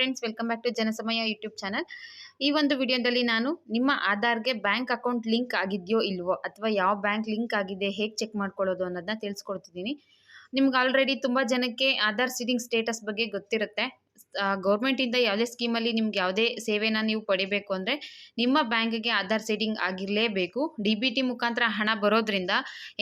Friends welcome back to Janasamaya YouTube channel ಈ ಒಂದು ವಿಡಿಯೋದಲ್ಲಿ ನಾನು ನಿಮ್ಮ ಆಧಾರ್ಗೆ ಬ್ಯಾಂಕ್ ಅಕೌಂಟ್ ಲಿಂಕ್ ಆಗಿದೆಯೋ ಇಲ್ವೋ ಅಥವಾ ಯಾವ ಬ್ಯಾಂಕ್ ಲಿಂಕ್ ಆಗಿದೆ, ಹೇಗೆ ಚೆಕ್ ಮಾಡ್ಕೊಳ್ಳೋದು ಅನ್ನೋದನ್ನ ತಿಳಿಸ್ಕೊಡ್ತಿದ್ದೀನಿ. ನಿಮ್ಗೆ ಆಲ್ರೆಡಿ ತುಂಬ ಜನಕ್ಕೆ ಆಧಾರ್ ಸೀಡಿಂಗ್ ಸ್ಟೇಟಸ್ ಬಗ್ಗೆ ಗೊತ್ತಿರುತ್ತೆ. ಗೌರ್ಮೆಂಟಿಂದ ಯಾವುದೇ ಸ್ಕೀಮಲ್ಲಿ ನಿಮ್ಗೆ ಯಾವುದೇ ಸೇವೆನ ನೀವು ಪಡಿಬೇಕು ಅಂದರೆ ನಿಮ್ಮ ಬ್ಯಾಂಕ್ಗೆ ಆಧಾರ್ ಸೀಡಿಂಗ್ ಆಗಿರಲೇಬೇಕು. ಡಿ ಬಿ ಟಿ ಮುಖಾಂತರ ಹಣ ಬರೋದ್ರಿಂದ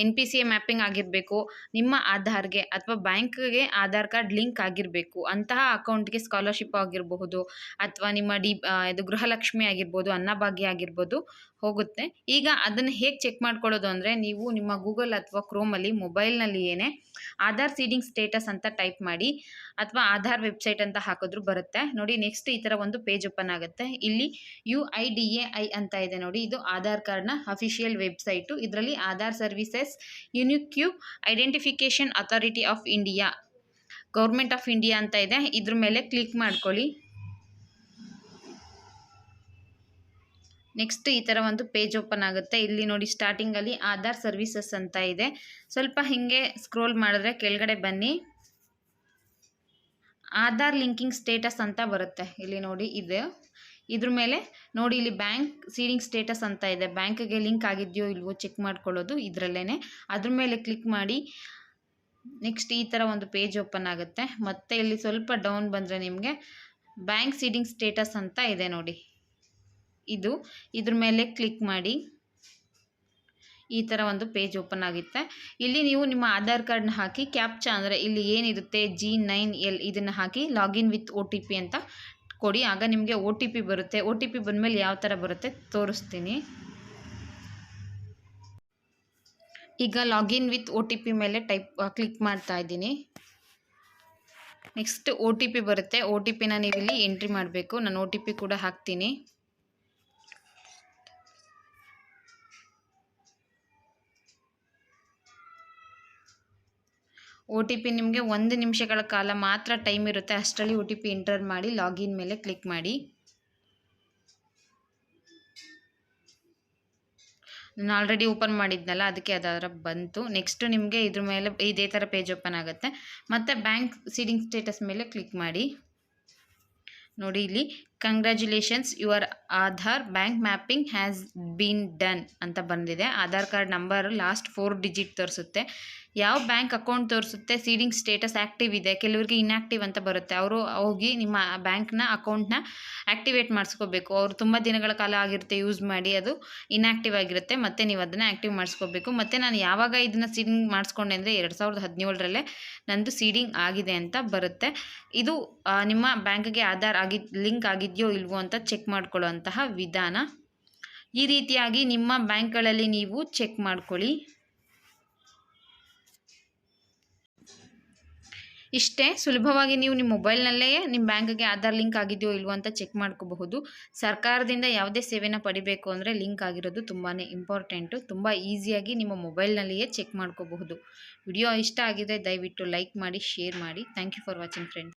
N P C A mapping ಆಗಿರಬೇಕು. ನಿಮ್ಮ ಆಧಾರ್ಗೆ ಅಥವಾ ಬ್ಯಾಂಕ್ಗೆ ಆಧಾರ್ ಕಾರ್ಡ್ ಲಿಂಕ್ ಆಗಿರಬೇಕು. ಅಂತಹ ಅಕೌಂಟ್ಗೆ ಸ್ಕಾಲರ್ಶಿಪ್ ಆಗಿರಬಹುದು ಅಥವಾ ನಿಮ್ಮ ಡಿ ಇದು ಗೃಹಲಕ್ಷ್ಮಿ ಆಗಿರ್ಬೋದು, ಅನ್ನಭಾಗ್ಯ ಆಗಿರ್ಬೋದು ಹೋಗುತ್ತೆ. ಈಗ ಅದನ್ನು ಹೇಗೆ ಚೆಕ್ ಮಾಡ್ಕೊಳ್ಳೋದು ಅಂದರೆ ನೀವು ನಿಮ್ಮ ಗೂಗಲ್ ಅಥವಾ ಕ್ರೋಮಲ್ಲಿ ಮೊಬೈಲ್ನಲ್ಲಿ ಏನೇ ಆಧಾರ್ ಸೀಡಿಂಗ್ ಸ್ಟೇಟಸ್ ಅಂತ ಟೈಪ್ ಮಾಡಿ ಅಥವಾ ಆಧಾರ್ ವೆಬ್ಸೈಟ್ ಅಂತ ಹಾಕಿದ್ರು ಬರುತ್ತೆ. ನೋಡಿ ನೆಕ್ಸ್ಟ್ ಈ ಥರ ಒಂದು ಪೇಜ್ ಓಪನ್ ಆಗುತ್ತೆ. ಇಲ್ಲಿ U I D A I ಅಂತ ಇದೆ ನೋಡಿ. ಇದು ಆಧಾರ್ ಕಾರ್ಡ್ನ ಅಫಿಷಿಯಲ್ ವೆಬ್ಸೈಟು ಇದರಲ್ಲಿ Aadhaar services unique identification authority of India government of India ಅಂತ ಇದೆ. ಇದ್ರ ಮೇಲೆ ಕ್ಲಿಕ್ ಮಾಡ್ಕೊಳ್ಳಿ. ನೆಕ್ಸ್ಟ್ ಈ ಥರ ಒಂದು ಪೇಜ್ ಓಪನ್ ಆಗುತ್ತೆ. ಇಲ್ಲಿ ನೋಡಿ ಸ್ಟಾರ್ಟಿಂಗಲ್ಲಿ ಆಧಾರ್ ಸರ್ವಿಸಸ್ ಅಂತ ಇದೆ. ಸ್ವಲ್ಪ ಹಿಂಗೆ ಸ್ಕ್ರೋಲ್ ಮಾಡಿದ್ರೆ ಕೆಳಗಡೆ ಬನ್ನಿ. ಆಧಾರ್ ಲಿಂಕಿಂಗ್ ಸ್ಟೇಟಸ್ ಅಂತ ಬರುತ್ತೆ. ಇಲ್ಲಿ ನೋಡಿ ಇದೆ. ಇದ್ರ ಮೇಲೆ ನೋಡಿ ಇಲ್ಲಿ ಬ್ಯಾಂಕ್ ಸೀಡಿಂಗ್ ಸ್ಟೇಟಸ್ ಅಂತ ಇದೆ. ಬ್ಯಾಂಕ್ಗೆ ಲಿಂಕ್ ಆಗಿದೆಯೋ ಇಲ್ವೋ ಚೆಕ್ ಮಾಡ್ಕೊಳ್ಳೋದು ಇದರಲ್ಲೇ ಅದ್ರ ಮೇಲೆ ಕ್ಲಿಕ್ ಮಾಡಿ ನೆಕ್ಸ್ಟ್ ಈ ಥರ ಒಂದು ಪೇಜ್ ಓಪನ್ ಆಗುತ್ತೆ. ಮತ್ತೆ ಇಲ್ಲಿ ಸ್ವಲ್ಪ ಡೌನ್ ಬಂದರೆ ನಿಮಗೆ ಬ್ಯಾಂಕ್ ಸೀಡಿಂಗ್ ಸ್ಟೇಟಸ್ ಅಂತ ಇದೆ ನೋಡಿ. ಇದು. ಇದ್ರ ಮೇಲೆ ಕ್ಲಿಕ್ ಮಾಡಿ. ಈ ಥರ ಒಂದು ಪೇಜ್ ಓಪನ್ ಆಗುತ್ತೆ. ಇಲ್ಲಿ ನೀವು ನಿಮ್ಮ ಆಧಾರ್ ಕಾರ್ಡ್ನ ಹಾಕಿ ಕ್ಯಾಪ್ಚಾ ಅಂದರೆ ಇಲ್ಲಿ ಏನಿರುತ್ತೆ ಜಿ ನೈನ್ ಎಲ್ ಇದನ್ನು ಹಾಕಿ login with O T P ಅಂತ ಕೊಡಿ. ಆಗ ನಿಮಗೆ ಒ ಟಿ ಪಿ ಬರುತ್ತೆ. ಒ ಟಿ ಪಿ ಯಾವ ಥರ ಬರುತ್ತೆ ತೋರಿಸ್ತೀನಿ. ಈಗ login with O T P ಮೇಲೆ ಟೈಪ್ ಕ್ಲಿಕ್ ಮಾಡ್ತಾ ಇದ್ದೀನಿ. ನೆಕ್ಸ್ಟ್ ಒ ಟಿ ಪಿ ಬರುತ್ತೆ. ಒ ಟಿ ಪಿನ ನೀವು ಇಲ್ಲಿ ಎಂಟ್ರಿ ಮಾಡಬೇಕು. ನಾನು ಒ ಟಿ ಪಿ ಕೂಡ ಹಾಕ್ತೀನಿ. ಒ ಟಿ ಪಿ ನಿಮಗೆ ಒಂದು ನಿಮಿಷಗಳ ಕಾಲ ಮಾತ್ರ ಟೈಮ್ ಇರುತ್ತೆ. ಅಷ್ಟರಲ್ಲಿ ಒ ಟಿ ಪಿ ಎಂಟರ್ ಮಾಡಿ ಲಾಗಿನ್ ಮೇಲೆ ಕ್ಲಿಕ್ ಮಾಡಿ. ನಾನು ಆಲ್ರೆಡಿ ಓಪನ್ ಮಾಡಿದ್ನಲ್ಲ, ಅದಕ್ಕೆ ಅದರ ಬಂತು. ನೆಕ್ಸ್ಟು ನಿಮಗೆ ಇದ್ರ ಮೇಲೆ ಇದೇ ಥರ ಪೇಜ್ ಓಪನ್ ಆಗುತ್ತೆ. ಮತ್ತು ಬ್ಯಾಂಕ್ ಸೀಡಿಂಗ್ ಸ್ಟೇಟಸ್ ಮೇಲೆ ಕ್ಲಿಕ್ ಮಾಡಿ. ನೋಡಿ ಇಲ್ಲಿ. Congratulations your Aadhaar bank mapping has been done ಅಂತ ಬಂದಿದೆ. Aadhaar card number last four digit ತೋರಿಸುತ್ತೆ. ಯಾವ ಬ್ಯಾಂಕ್ ಅಕೌಂಟ್ ತೋರಿಸುತ್ತೆ? ಸೀಡಿಂಗ್ ಸ್ಟೇಟಸ್ ಆ್ಯಕ್ಟಿವ್ ಇದೆ. ಕೆಲವರಿಗೆ ಇನ್ಆ್ಯಕ್ಟಿವ್ ಅಂತ ಬರುತ್ತೆ. ಅವರು ಹೋಗಿ ನಿಮ್ಮ ಬ್ಯಾಂಕ್ನ ಅಕೌಂಟ್ನ ಆ್ಯಕ್ಟಿವೇಟ್ ಮಾಡಿಸ್ಕೋಬೇಕು. ಅವರು ತುಂಬ ದಿನಗಳ ಕಾಲ ಆಗಿರುತ್ತೆ ಯೂಸ್ ಮಾಡಿ. ಅದು ಇನ್ಆ್ಯಕ್ಟಿವ್ ಆಗಿರುತ್ತೆ. ಮತ್ತು ನೀವು ಅದನ್ನು ಆ್ಯಕ್ಟಿವ್ ಮಾಡಿಸ್ಕೋಬೇಕು. ಮತ್ತು ನಾನು ಯಾವಾಗ ಇದನ್ನು ಸೀಡಿಂಗ್ ಮಾಡಿಸ್ಕೊಂಡೆ ಅಂದರೆ ಎರಡು ಸಾವಿರದ ಹದಿನೇಳರಲ್ಲೇ ನಂದು ಸೀಡಿಂಗ್ ಆಗಿದೆ ಅಂತ ಬರುತ್ತೆ. ಇದು ನಿಮ್ಮ ಬ್ಯಾಂಕ್ಗೆ ಆಧಾರ್ ಆಗಿ ಲಿಂಕ್ ಆಗಿದೆಯೋ ಇಲ್ವೋ ಅಂತ ಚೆಕ್ ಮಾಡ್ಕೊಳ್ಳೋಂತಹ ವಿಧಾನ. ಈ ರೀತಿಯಾಗಿ ನಿಮ್ಮ ಬ್ಯಾಂಕ್ಗಳಲ್ಲಿ ನೀವು ಚೆಕ್ ಮಾಡ್ಕೊಳ್ಳಿ. ಇಷ್ಟೇ, ಸುಲಭವಾಗಿ ನೀವು ನಿಮ್ಮ ಮೊಬೈಲ್ನಲ್ಲೇ ನಿಮ್ಮ ಬ್ಯಾಂಕ್ಗೆ ಆಧಾರ್ ಲಿಂಕ್ ಆಗಿದೆಯೋ ಇಲ್ವೋ ಅಂತ ಚೆಕ್ ಮಾಡ್ಕೋಬಹುದು. ಸರ್ಕಾರದಿಂದ ಯಾವುದೇ ಸೇವೆನ ಪಡಿಬೇಕು ಅಂದರೆ ಲಿಂಕ್ ಆಗಿರೋದು ತುಂಬಾ ಇಂಪಾರ್ಟೆಂಟು ತುಂಬ ಈಸಿಯಾಗಿ ನಿಮ್ಮ ಮೊಬೈಲ್ನಲ್ಲಿಯೇ ಚೆಕ್ ಮಾಡ್ಕೋಬಹುದು. ವಿಡಿಯೋ ಇಷ್ಟ ಆಗಿದೆ ದಯವಿಟ್ಟು ಲೈಕ್ ಮಾಡಿ, ಶೇರ್ ಮಾಡಿ. Thank you for watching friends